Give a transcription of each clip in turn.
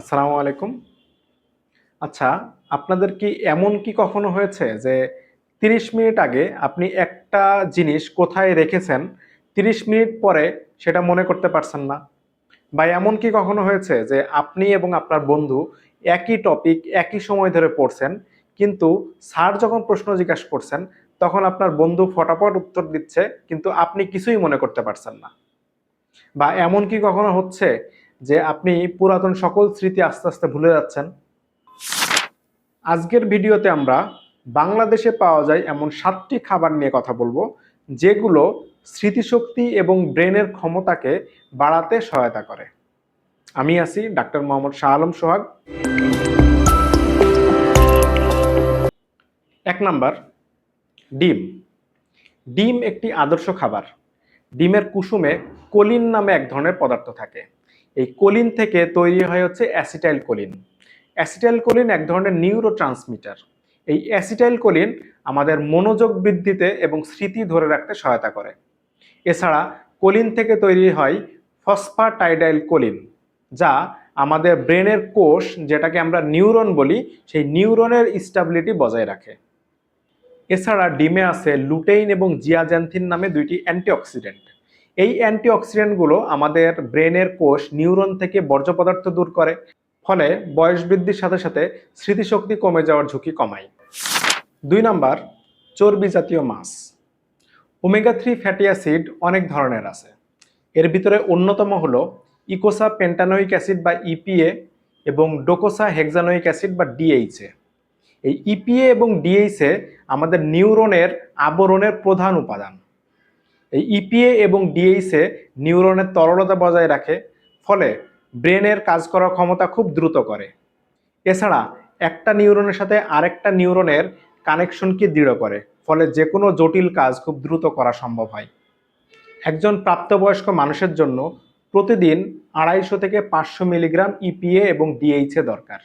আসসালামু আলাইকুম। আচ্ছা আপনাদের কি এমন কি কখনো হয়েছে যে তিরিশ মিনিট আগে আপনি একটা জিনিস কোথায় রেখেছেন, তিরিশ মিনিট পরে সেটা মনে করতে পারছেন না? বা এমন কি কখনো হয়েছে যে আপনি এবং আপনার বন্ধু একই টপিক একই সময় ধরে পড়ছেন, কিন্তু স্যার যখন প্রশ্ন জিজ্ঞাসা করছেন, তখন আপনার বন্ধু ফটাফট উত্তর দিচ্ছে, কিন্তু আপনি কিছুই মনে করতে পারছেন না? বা এমন কি কখনো হচ্ছে যে আপনি পুরাতন সকল স্মৃতি আস্তে আস্তে ভুলে যাচ্ছেন। আজকের ভিডিওতে আমরা বাংলাদেশে পাওয়া যায় এমন সাতটি খাবার নিয়ে কথা বলব, যেগুলো স্মৃতিশক্তি এবং ব্রেনের ক্ষমতাকে বাড়াতে সহায়তা করে। আমি আছি ডাক্তার মোহাম্মদ শাহ আলম সোহাগ। এক নাম্বার, ডিম। ডিম একটি আদর্শ খাবার। ডিমের কুসুমে কলিন নামে এক ধরনের পদার্থ থাকে। এই কোলিন থেকে তৈরি হয় হচ্ছে অ্যাসিটাইল কোলিন অ্যাসিটাইল কোলিন এক ধরনের নিউরো ট্রান্সমিটার এই অ্যাসিটাইল কোলিন আমাদের মনোযোগ বৃদ্ধিতে এবং স্মৃতি ধরে রাখতে সহায়তা করে। এছাড়া কোলিন থেকে তৈরি হয় ফসফাটাইডাইল কোলিন যা আমাদের ব্রেনের কোষ, যেটাকে আমরা নিউরন বলি, সেই নিউরনের স্টাবিলিটি বজায় রাখে। এছাড়া ডিমে আছে লুটেইন এবং জিয়াজ্যান্থিন নামে দুইটি অ্যান্টিঅক্সিডেন্ট। এই অ্যান্টিঅক্সিডেন্টগুলো আমাদের ব্রেনের কোষ নিউরন থেকে বর্জ্য পদার্থ দূর করে, ফলে বয়স বৃদ্ধির সাথে সাথে স্মৃতিশক্তি কমে যাওয়ার ঝুঁকি কমায়। দুই নাম্বার, চর্বি জাতীয় মাছ। ওমেগা থ্রি ফ্যাটি অ্যাসিড অনেক ধরনের আছে। এর ভিতরে অন্যতম হল ইকোসা পেন্টানোইক অ্যাসিড বা ইপিএ এবং ডোকোসা হেক্সানোইক অ্যাসিড বা ডিএইচএ। এই ইপিএ এবং ডিএইচএ আমাদের নিউরনের আবরণের প্রধান উপাদান। এই ইপিএ এবং ডিএইচএ নিউরনের তরলতা বজায় রাখে, ফলে ব্রেনের কাজ করার ক্ষমতা খুব দ্রুত করে। এছাড়া একটা নিউরনের সাথে আরেকটা নিউরনের কানেকশনকে দৃঢ় করে, ফলে যে কোনো জটিল কাজ খুব দ্রুত করা সম্ভব হয়। একজন প্রাপ্তবয়স্ক মানুষের জন্য প্রতিদিন আড়াইশো থেকে পাঁচশো মিলিগ্রাম ইপিএ এবং ডিএইচএ দরকার।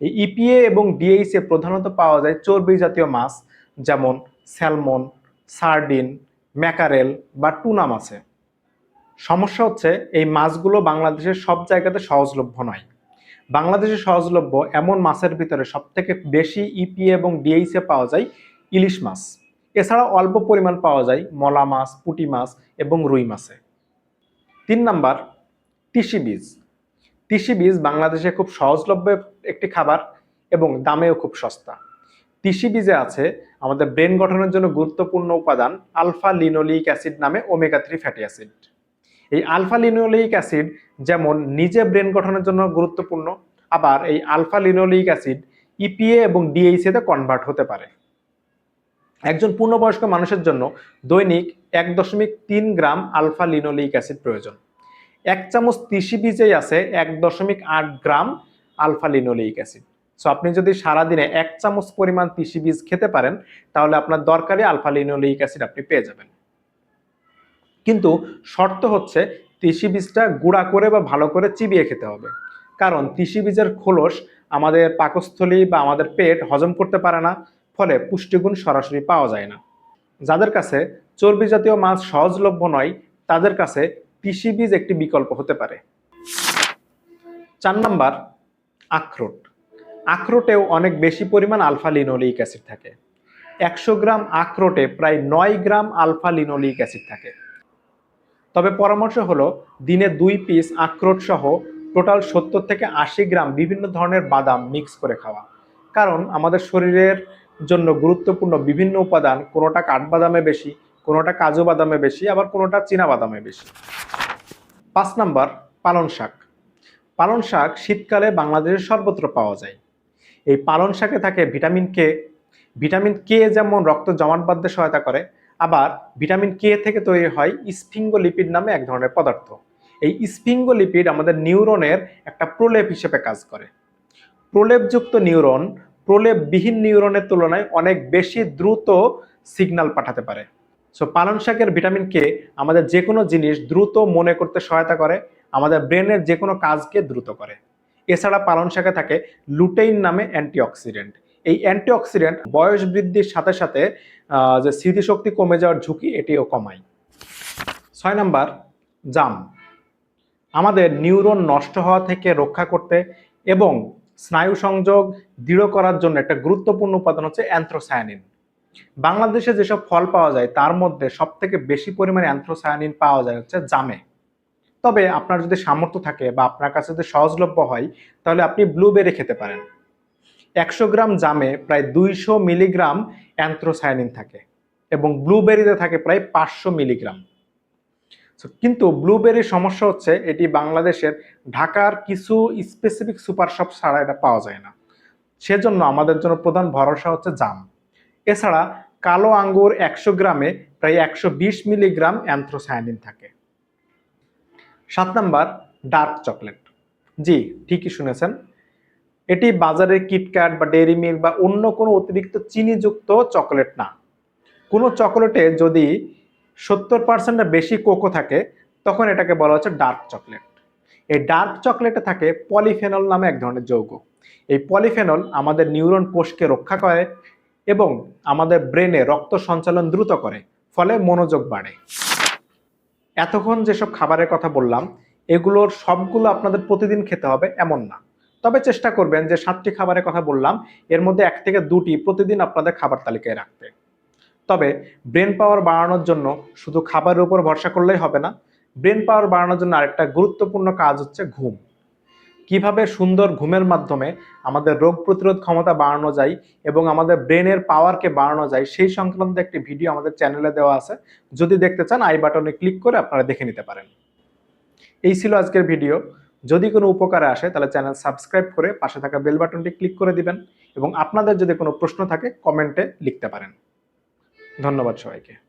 এই ইপিএ এবং ডিএইচএ প্রধানত পাওয়া যায় চর্বি জাতীয় মাছ, যেমন স্যালমন, সার্ডিন ম্যাকারেল বা টুনা মাছে সমস্যা হচ্ছে এই মাছগুলো বাংলাদেশের সব জায়গাতে সহজলভ্য নয়। বাংলাদেশে সহজলভ্য এমন মাছের ভিতরে সবথেকে বেশি ইপিএ এবং ডিএইচএ পাওয়া যায় ইলিশ মাছ। এছাড়া অল্প পরিমাণ পাওয়া যায় মলা মাছ, পুঁটি মাছ এবং রুই মাছে। তিন নাম্বার, তিসি বীজ। তিসি বীজ বাংলাদেশে খুব সহজলভ্য একটি খাবার এবং দামেও খুব সস্তা। তিসি বীজে আছে, আমাদের ব্রেন গঠনের জন্য গুরুত্বপূর্ণ উপাদান আলফা লিনোলিক অ্যাসিড নামে ওমেগা থ্রি ফ্যাটি অ্যাসিড এই আলফা লিনোলিক অ্যাসিড যেমন নিজে ব্রেন গঠনের জন্য গুরুত্বপূর্ণ, আবার এই আলফা লিনোলিক অ্যাসিড ইপিএ এবং ডিএইচএ তে কনভার্ট হতে পারে। একজন পূর্ণবয়স্ক মানুষের জন্য দৈনিক এক দশমিক তিন গ্রাম আলফা লিনোলিক অ্যাসিড প্রয়োজন। এক চামচ তিসি বীজেই আছে, এক দশমিক আট gram alpha linoleic acid so আপনি যদি সারাদিনে এক চামচ পরিমাণ তিসি বীজ খেতে পারেন, তাহলে আপনার দরকারি আলফা লিনোলিক অ্যাসিড আপনি পেয়ে যাবেন। কিন্তু শর্ত হচ্ছে তিসি বীজটা গুঁড়া করে বা ভালো করে চিবিয়ে খেতে হবে। কারণ তিসি বীজের খোলস আমাদের পাকস্থলী বা আমাদের পেট হজম করতে পারে না, ফলে পুষ্টিগুণ সরাসরি পাওয়া যায় না। যাদের কাছে চর্বি জাতীয় মাছ সহজলভ্য নয়, তাদের কাছে তিসি বীজ একটি বিকল্প হতে পারে। চার নাম্বার, আখরোট। আখরোটেও অনেক বেশি পরিমাণ আলফা লিনোলিক অ্যাসিড থাকে। একশো গ্রাম আখরোটে প্রায় নয় গ্রাম আলফা লিনোলিক অ্যাসিড থাকে। তবে পরামর্শ হলো, দিনে দুই পিস আখরোট সহ টোটাল সত্তর থেকে আশি গ্রাম বিভিন্ন ধরনের বাদাম মিক্স করে খাওয়া। কারণ আমাদের শরীরের জন্য গুরুত্বপূর্ণ বিভিন্ন উপাদান, কোনোটা কাঠবাদামে বেশি, কোনোটা কাজু বাদামে বেশি, আবার কোনোটা চীনা বাদামে বেশি। পাঁচ নাম্বার পালন শাক। পালন শাক শীতকালে বাংলাদেশের সর্বত্র পাওয়া যায়। এই পালন শাকে থাকে ভিটামিন কে। ভিটামিন কে যেমন রক্ত জমাট বাঁধতে সহায়তা করে, আবার ভিটামিন কে থেকে তৈরি হয় স্ফিঙ্গোলিপিড নামে এক ধরনের পদার্থ। এই স্ফিঙ্গোলিপিড আমাদের নিউরনের একটা প্রলেপ হিসেবে কাজ করে। প্রলেপযুক্ত নিউরন প্রলেপবিহীন নিউরনের তুলনায় অনেক বেশি দ্রুত সিগন্যাল পাঠাতে পারে। সো পালন শাকের ভিটামিন কে আমাদের যে কোনো জিনিস দ্রুত মনে করতে সহায়তা করে, আমাদের ব্রেনের যে কোনো কাজকে দ্রুত করে। এছাড়া পালন শাকে থাকে লুটেইন নামে অ্যান্টিঅক্সিডেন্ট। এই অ্যান্টিঅক্সিডেন্ট বয়স বৃদ্ধির সাথে সাথে যে স্মৃতিশক্তি কমে যাওয়ার ঝুঁকি এটিও কমায়। ছয় নাম্বার, জাম। আমাদের নিউরন নষ্ট হওয়া থেকে রক্ষা করতে এবং স্নায়ু সংযোগ দৃঢ় করার জন্য একটা গুরুত্বপূর্ণ উপাদান হচ্ছে অ্যান্থ্রোসায়ানিন। বাংলাদেশে যেসব ফল পাওয়া যায়, তার মধ্যে সব থেকে বেশি পরিমাণে অ্যান্থ্রোসায়ানিন পাওয়া যায় হচ্ছে জামে। তবে আপনার যদি সামর্থ্য থাকে বা আপনার কাছে যদি সহজলভ্য হয়, তাহলে আপনি ব্লুবেরি খেতে পারেন। একশো গ্রাম জামে প্রায় দুইশো মিলিগ্রাম অ্যান্থ্রোসায়ানিন থাকে এবং ব্লুবেরিতে থাকে প্রায় পাঁচশো মিলিগ্রাম। কিন্তু ব্লুবেরির সমস্যা হচ্ছে এটি বাংলাদেশের ঢাকার কিছু স্পেসিফিক সুপার শপ ছাড়া এটা পাওয়া যায় না। সেজন্য আমাদের জন্য প্রধান ভরসা হচ্ছে জাম। এছাড়া কালো আঙ্গুর একশো গ্রামে প্রায় একশো বিশ মিলিগ্রাম অ্যান্থ্রোসায়ানিন থাকে। সাত নাম্বার ডার্ক চকলেট জি, ঠিকই শুনেছেন। এটি বাজারে কিটক্যাট বা ডেয়ারি মিল্ক বা অন্য কোনো অতিরিক্ত চিনিযুক্ত চকলেট না। কোনো চকলেটে যদি সত্তর পার্সেন্টের বেশি কোকো থাকে, তখন এটাকে বলা হচ্ছে ডার্ক চকলেট এই ডার্ক চকলেটে থাকে পলিফেনল নামে এক ধরনের যৌগ। এই পলিফেনল আমাদের নিউরন কোষকে রক্ষা করে এবং আমাদের ব্রেনে রক্ত সঞ্চালন দ্রুত করে, ফলে মনোযোগ বাড়ে। এতক্ষণ যেসব খাবারের কথা বললাম, এগুলোর সবগুলো আপনাদের প্রতিদিন খেতে হবে, এমন না। তবে চেষ্টা করবেন যে সাতটি খাবারের কথা বললাম, এর মধ্যে এক থেকে দুটি প্রতিদিন আপনাদের খাবার তালিকায় রাখতে। তবে ব্রেন পাওয়ার বাড়ানোর জন্য শুধু খাবারের উপর ভরসা করলেই হবে না, ব্রেন পাওয়ার বাড়ানোর জন্য আরেকটা গুরুত্বপূর্ণ কাজ হচ্ছে ঘুম। কীভাবে সুন্দর ঘুমের মাধ্যমে আমাদের রোগ প্রতিরোধ ক্ষমতা বাড়ানো যায় এবং আমাদের ব্রেনের পাওয়ারকে বাড়ানো যায়, সেই সংক্রান্ত একটি ভিডিও আমাদের চ্যানেলে দেওয়া আছে। যদি দেখতে চান, আই বাটনে ক্লিক করে আপনারা দেখে নিতে পারেন। এই ছিল আজকের ভিডিও। যদি কোনো উপকারে আসে, তাহলে চ্যানেল সাবস্ক্রাইব করে পাশে থাকা বেল বাটনটি ক্লিক করে দিবেন এবং আপনাদের যদি কোনো প্রশ্ন থাকে, কমেন্টে লিখতে পারেন। ধন্যবাদ সবাইকে।